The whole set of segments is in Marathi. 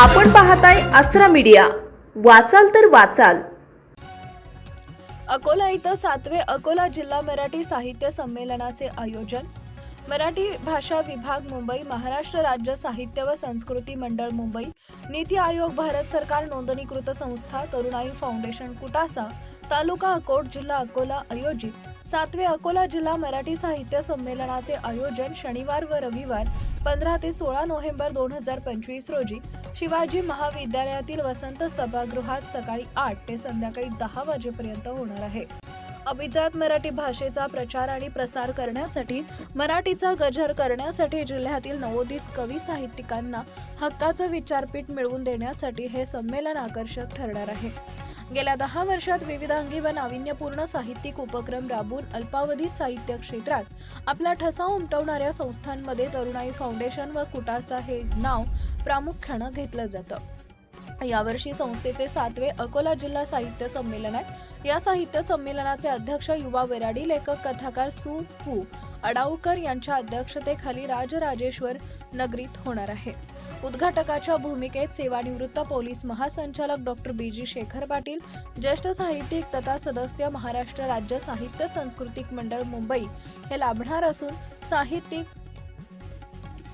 आपण पाहताय आसरा मीडिया. वाचाल तर वाचाल. अकोला इथं सातवे अकोला जिल्हा मराठी साहित्य संमेलनाचे आयोजन. मराठी भाषा विभाग मुंबई महाराष्ट्र राज्य साहित्य व संस्कृती मंडळ मुंबई नीती आयोग भारत सरकार नोंदणीकृत संस्था तरुणाई फाउंडेशन कुटासा तालुका अकोट जिल्हा अकोला आयोजित. सातवे अकोला जिल्हा मराठी साहित्य संमेलनाचे आयोजन शनिवार व रविवार पंधरा ते सोळा नोव्हेंबर दोन हजार पंचवीस रोजी शिवाजी महाविद्यालयातील वसंत सभागृहात सकाळी आठ ते संध्याकाळी दहा वाजेपर्यंत होणार आहे. अभिजात मराठी भाषेचा प्रचार आणि प्रसार करण्यासाठी मराठीचा गजर करण्यासाठी जिल्ह्यातील नवोदित कवी साहित्यिकांना हक्काचं विचारपीठ मिळवून देण्यासाठी हे संमेलन आकर्षक ठरणार आहे. गेल्या दहा वर्षात विविधांगी व नाविन्यपूर्ण साहित्यिक उपक्रम राबवून अल्पावधीत साहित्य क्षेत्रात आपला ठसा उमटवणाऱ्या संस्थांमध्ये तरुणाई फाउंडेशन व कुटासा हे नाव प्रामुख्यानं घेतलं जातं. यावर्षी संस्थेचे सातवे अकोला जिल्हा साहित्य संमेलन आहे. या साहित्य संमेलनाचे अध्यक्ष युवा वेराडी लेखक कथाकार सु हू अडाऊकर यांच्या अध्यक्षतेखाली राजराजेश्वर नगरीत होणार आहे. उद्घाटकाच्या भूमिकेत सेवानिवृत्त पोलीस महासंचालक doctor B G Shekhar Patil ज्येष्ठ साहित्यिक तथा सदस्य महाराष्ट्र राज्य साहित्य सांस्कृतिक मंडळ मुंबई हे लाभणार असून साहित्यिक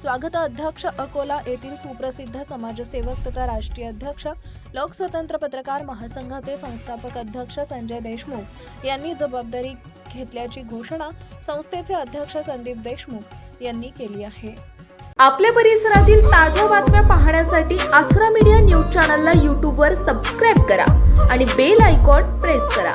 स्वागत अध्यक्ष अकोला येथील सुप्रसिद्ध समाजसेवक तथा राष्ट्रीय अध्यक्ष लोकस्वतंत्र पत्रकार महासंघाचे संस्थापक अध्यक्ष संजय देशमुख यांनी जबाबदारी घेतल्याची घोषणा संस्थेचे अध्यक्ष संदीप देशमुख यांनी केली आहे. आपल्या परिसरातील ताज्या बातम्या पाहण्यासाठी आसरा मीडिया न्यूज चॅनलला यूट्यूबवर सबस्क्राईब करा आणि बेल आयकॉन प्रेस करा.